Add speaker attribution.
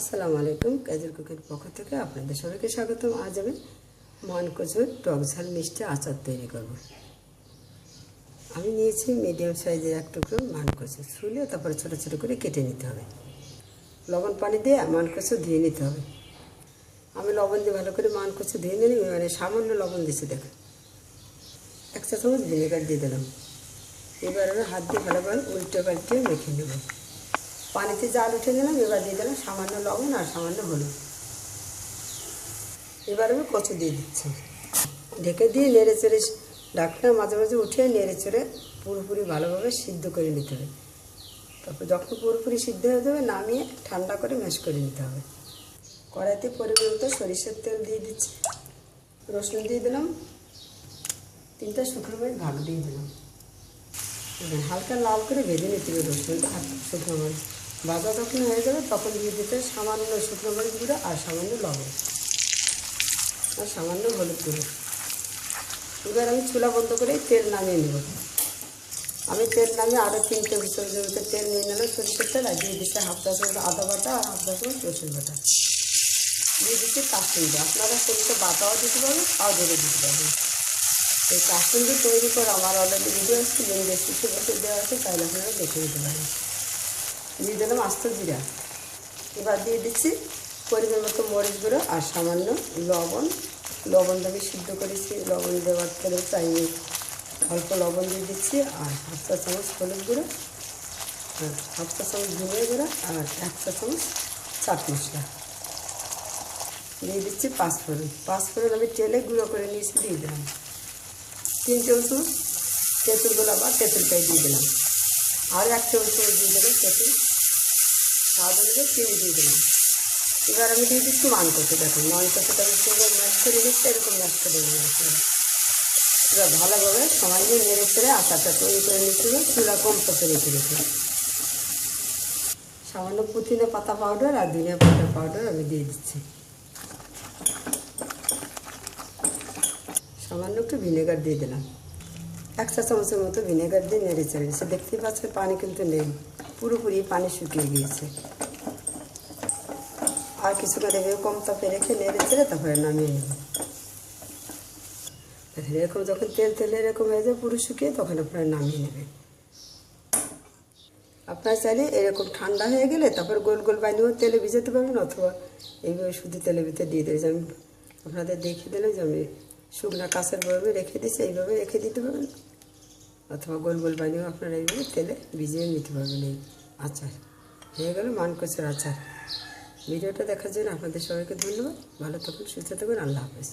Speaker 1: আসসালামু আলাইকুম কাজের কুকের পক্ষ থেকে আপনাদের সবাইকে স্বাগতম। আজ আমি মান কচুর টক ঝাল মিষ্টি আচার তৈরি করব। আমি নিয়েছি মিডিয়াম সাইজের এক টুকরো মান কচু ছুলে তারপরে ছোটো ছোটো করে কেটে নিতে হবে। লবণ পানি দিয়ে মান কচু ধুয়ে নিতে হবে। আমি লবণ দিয়ে ভালো করে মান কচু ধুয়ে নিই মানে সামান্য লবণ দিচ্ছি, দেখো। এক চা চামচ ভিনেগার দিয়ে দিলাম। এবার আমি হাত দিয়ে ভালো করে উল্টে পাল্টে মেখে নেব। পানিতে জাল উঠে দিলাম এবার দিয়ে দিলাম সামান্য লবণ আর সামান্য হলুদ। এবার আমি কচু দিয়ে দিচ্ছি। ঢেকে দিয়ে নেড়ে চেড়ে ডাকটা মাঝে মাঝে উঠে নেড়ে চেড়ে পুরোপুরি ভালোভাবে সিদ্ধ করে নিতে হবে। তারপর যখন পুরোপুরি সিদ্ধ হয়ে যাবে, নামিয়ে ঠান্ডা করে ম্যাশ করে নিতে হবে। কড়াইতে পরিমাণ মতো সরিষার তেল দিয়ে দিচ্ছি। রসুন দিয়ে দিলাম। তিনটা শুকনো মরিচ ভাগ দিয়ে দিলাম। হালকা লাল করে ভেজে নিতে হবে রসুন আর শুকনো মরিচ। ভাজা যখন হয়ে যাবে তখন দিয়ে দিতে সামান্য শুকনো মরিচ গুঁড়ো আর সামান্য লবণ। আর সামান্য হলুদ গুঁড়ো। এবার আমি চুলা বন্ধ করে তেল নামিয়ে নেব। আমি তেল নামিয়ে আরও তিন টেবিল চামচের মতো তেল নিয়ে নিলাম। সরষের তেল আর দিয়ে দিচ্ছে হাফ চা চামচ আদা বাটা আর হাফ চা চামচ রসুন বাটা। দিয়ে দিচ্ছি কাশ্মীরি আপনারা সরষে বাটাও দিতে পারবেন ধরে দিতে পারবেন। এই কাশ্মীরি তৈরি করে আমার অলরেডি ভিডিও আছে লিঙ্ক ডিসক্রিপশন দেওয়া আছে, তাহলে আপনারা দেখে নিতে পারেন। দিয়ে দিলাম আস্ত জিরা। এবার দিয়ে দিচ্ছি পরিমাণ মতো মরিচ গুঁড়ো আর সামান্য লবণ। লবণটা আমি সিদ্ধ করেছি, লবণ দেওয়ার পরে চাইনি অল্প লবণ দিয়ে দিচ্ছি আর হাফ চা চামচ হলুদ গুঁড়ো, আর হাফ চা চামচ ধনিয়া গুঁড়ো আর এক চা চামচ চাট মশলা। দিয়ে দিচ্ছি পাঁচফোড়ন। পাঁচফোড়ন আমি তেলে গুঁড়ো করে নিয়েছি, দিয়ে দিলাম। তিন চামচ তেঁতুল গোলা বা তেঁতুলটাই দিয়ে দিলাম। আর এক চামচ দিয়ে দিলাম তেঁতুল স্বাদ অনুযায়ী চিনি দিয়ে দিলাম এবার আমি দিয়ে দিচ্ছি মান কষে দেখুন মান কষেটা আমি সুন্দর ম্যাশ করে দিচ্ছি এরকম ম্যাশ করে নিয়েছি এবার ভালোভাবে সময় নিয়ে নেড়ে চেড়ে আচারটা তৈরি করে নিচ্ছি চুলা কম পথে রেখে সামান্য পুদিনা পাতা পাউডার আর ধনিয়া পাতা পাউডার আমি দিয়ে দিচ্ছি। সামান্য একটু ভিনেগার দিয়ে দিলাম। এক চা চামচের মতো ভিনেগার দিয়ে নেড়ে দিচ্ছে দেখতেই পাচ্ছেন, পানি কিন্তু নেই। পুরোপুরি পানি শুকিয়ে গিয়েছে। আর কিছুক্ষণ এভাবে কম তাপে রেখে নেড়ে চেড়ে তারপরে নামিয়ে নেব। এরকম যখন তেল তেল এরকম হয়ে যায়, পুরো শুকিয়ে তখন আপনারা নামিয়ে নেবেন। আপনার চাইলে এরকম ঠান্ডা হয়ে গেলে তারপর গোল গোল বানিয়েও তেলে ভিজাতে পারবেন অথবা এইভাবে শুধু তেলের ভিতরে দিয়ে দেবে আমি আপনাদের দেখিয়ে দিলাম যে আমি শুকনো কাঁচের বরফে রেখে দিয়েছি, এইভাবে রেখে দিতে পারবেন। অথবা গোল গোল বানিয়েও আপনারা এইভাবে তেলে ভিজিয়ে নিতে পারবেন এই আচার। হয়ে গেল মানকচের আচার। ভিডিওটা দেখার জন্য আপনাদের সবাইকে ধন্যবাদ। ভালো থাকুন, সুস্থ থাকুন, আল্লাহ হাফেজ।